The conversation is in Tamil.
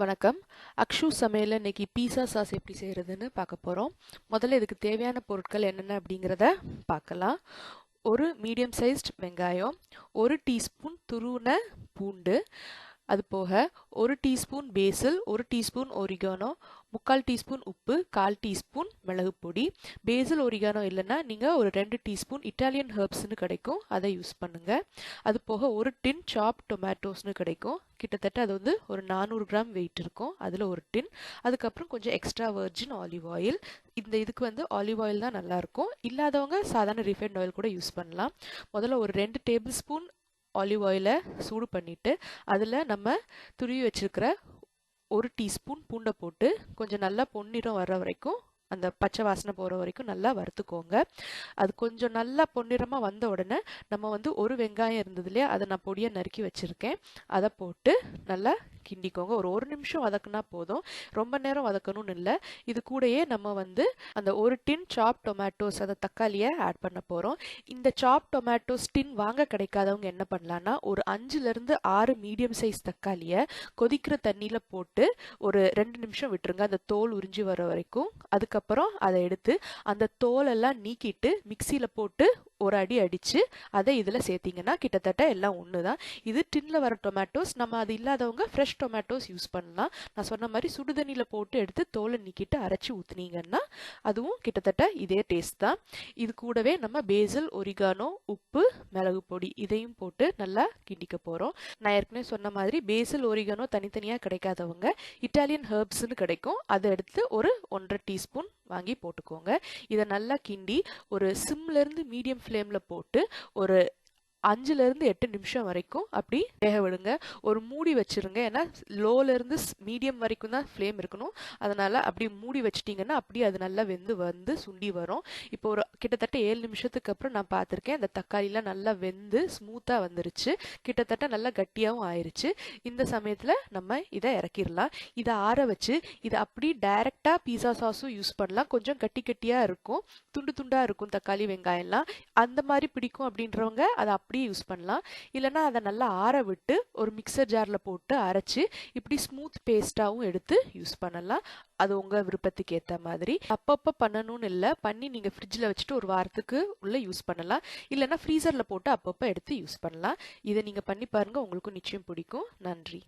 வணக்கம். அக்ஷு சமையலில் இன்னைக்கு பீஸா சாஸ் எப்படி செய்கிறதுன்னு பார்க்க போகிறோம் முதல்ல இதுக்கு தேவையான பொருட்கள் என்னென்ன அப்படிங்கிறத பார்க்கலாம். ஒரு மீடியம் சைஸ்ட் வெங்காயம் ஒரு டீஸ்பூன் துருவின பூண்டு அது போக ஒரு டீஸ்பூன் பேசில் ஒரு டீஸ்பூன் ஒரிகானோ முக்கால் டீஸ்பூன் உப்பு கால் டீஸ்பூன் மிளகு பொடி. பேசில் ஒரிகானோ இல்லைன்னா நீங்கள் ஒரு ரெண்டு டீஸ்பூன் இட்டாலியன் ஹர்ப்ஸ்னு கிடைக்கும் அதை யூஸ் பண்ணுங்கள் அது போக ஒரு டின் சாப் டொமேட்டோஸ்னு கிடைக்கும். கிட்டத்தட்ட அது வந்து ஒரு நானூறு கிராம் வெயிட் இருக்கும் அதில் ஒரு டின் அதுக்கப்புறம் கொஞ்சம் எக்ஸ்ட்ரா வர்ஜின் ஆலிவ் ஆயில் இந்த இதுக்கு வந்து ஆலிவ் ஆயில் தான் நல்லாயிருக்கும் இல்லாதவங்க சாதாரண ரிஃபைண்ட் ஆயில் கூட யூஸ் பண்ணலாம். முதல்ல ஒரு ரெண்டு டேபிள் ஸ்பூன் ஆலிவ் ஆயிலை சூடு பண்ணிவிட்டு அதில் நம்ம துருவி வச்சுருக்கிற ஒரு டீஸ்பூன் பூண்டை போட்டு கொஞ்சம் நல்லா பொன்னிறம் வர்ற வரைக்கும் அந்த பச்சை வாசனை போகிற வரைக்கும் நல்லா வறுத்துக்கோங்க. அது கொஞ்சம் நல்லா பொன்னிறமாக வந்த உடனே நம்ம வந்து ஒரு வெங்காயம் இருந்தது இல்லையா அதை நான் பொடியாக நறுக்கி வச்சுருக்கேன். அதை போட்டு நல்லா கிண்டிக்கோங்க. ஒரு ஒரு நிமிஷம் வதக்குனா போதும். ரொம்ப நேரம் வதக்கணும்னு இல்லை. இது கூடயே நம்ம வந்து அந்த ஒரு டின் சாப் டொமேட்டோஸ் அந்த தக்காளியை ஆட் பண்ண போகிறோம் இந்த சாப் டொமேட்டோஸ் டின் வாங்க கிடைக்காதவங்க என்ன பண்ணலான்னா ஒரு அஞ்சுலேருந்து ஆறு மீடியம் சைஸ் தக்காளியை கொதிக்கிற தண்ணியில் போட்டு ஒரு ரெண்டு நிமிஷம் விட்டுருங்க. அந்த தோல் உறிஞ்சி வர வரைக்கும். அதுக்கப்புறம் அதை எடுத்து அந்த தோலெல்லாம் நீக்கிட்டு மிக்சியில் போட்டு ஒரு அடி அடித்து அதை இதில் சேர்த்திங்கன்னா கிட்டத்தட்ட எல்லாம் ஒன்று தான் இது டின்னில் வர டொமேட்டோஸ் நம்ம அது இல்லாதவங்க ஃப்ரெஷ் டொமேட்டோஸ் யூஸ் பண்ணலாம். நான் சொன்ன மாதிரி சுடுதண்ணியில் போட்டு எடுத்து தோலை நீக்கிட்டு அரைச்சி ஊற்றுனீங்கன்னா அதுவும் கிட்டத்தட்ட இதே டேஸ்ட் தான். இது கூடவே நம்ம பேசில் ஒரிகானோ உப்பு மிளகு பொடி இதையும் போட்டு நல்லா கிண்டிக்க போகிறோம் நான் ஏற்கனவே சொன்ன மாதிரி பேசில் ஒரிகானோ தனித்தனியாக கிடைக்காதவங்க இட்டாலியன் ஹெர்ப்ஸ்னு கிடைக்கும். அதை எடுத்து ஒரு ஒன்றரை டீஸ்பூன் வாங்கி போட்டுக்கோங்க. இதை நல்லா கிண்டி ஒரு சிம்லேருந்து மீடியம் ஃப்ளேமில் போட்டு ஒரு அஞ்சுலேருந்து எட்டு நிமிஷம் வரைக்கும் அப்படி வேக விடுங்க. ஒரு மூடி வச்சுருங்க. ஏன்னா லோலேருந்து மீடியம் வரைக்கும் தான் ஃப்ளேம் இருக்கணும். அதனால் அப்படி மூடி வச்சிட்டிங்கன்னா அப்படியே அது நல்லா வெந்து வந்து சுண்டி வரும். இப்போ ஒரு கிட்டத்தட்ட ஏழு நிமிஷத்துக்கு அப்புறம் நான் பார்த்துருக்கேன். அந்த தக்காளிலாம் நல்லா வெந்து ஸ்மூத்தாக வந்துருச்சு. கிட்டத்தட்ட நல்லா கட்டியாகவும் ஆயிடுச்சு இந்த சமயத்தில் நம்ம இதை இறக்கிடலாம். இதை ஆற வச்சு இதை அப்படி டைரெக்டாக பீஸா சாஸும் யூஸ் பண்ணலாம். கொஞ்சம் கட்டி கட்டியாக இருக்கும். துண்டு துண்டாக இருக்கும் தக்காளி வெங்காயம்லாம். அந்த மாதிரி பிடிக்கும் அப்படின்றவங்க அதை அப்படியே யூஸ் பண்ணலாம்? இல்லைனா அதை நல்லா ஆற விட்டு ஒரு மிக்சர் ஜாரில் போட்டு அரைச்சி இப்படி ஸ்மூத் பேஸ்ட்டாகவும் எடுத்து யூஸ் பண்ணலாம். அது உங்கள் விருப்பத்துக்கு ஏற்ற மாதிரி. அப்பப்போ பண்ணணும்னு இல்லை பண்ணி நீங்கள் ஃப்ரிட்ஜில் வச்சுட்டு ஒரு வாரத்துக்கு உள்ளே யூஸ் பண்ணலாம். இல்லைனா ஃப்ரீசரில் போட்டு அப்பப்போ எடுத்து யூஸ் பண்ணலாம். இதை நீங்கள் பண்ணி பாருங்கள் உங்களுக்கும் நிச்சயம் பிடிக்கும். நன்றி.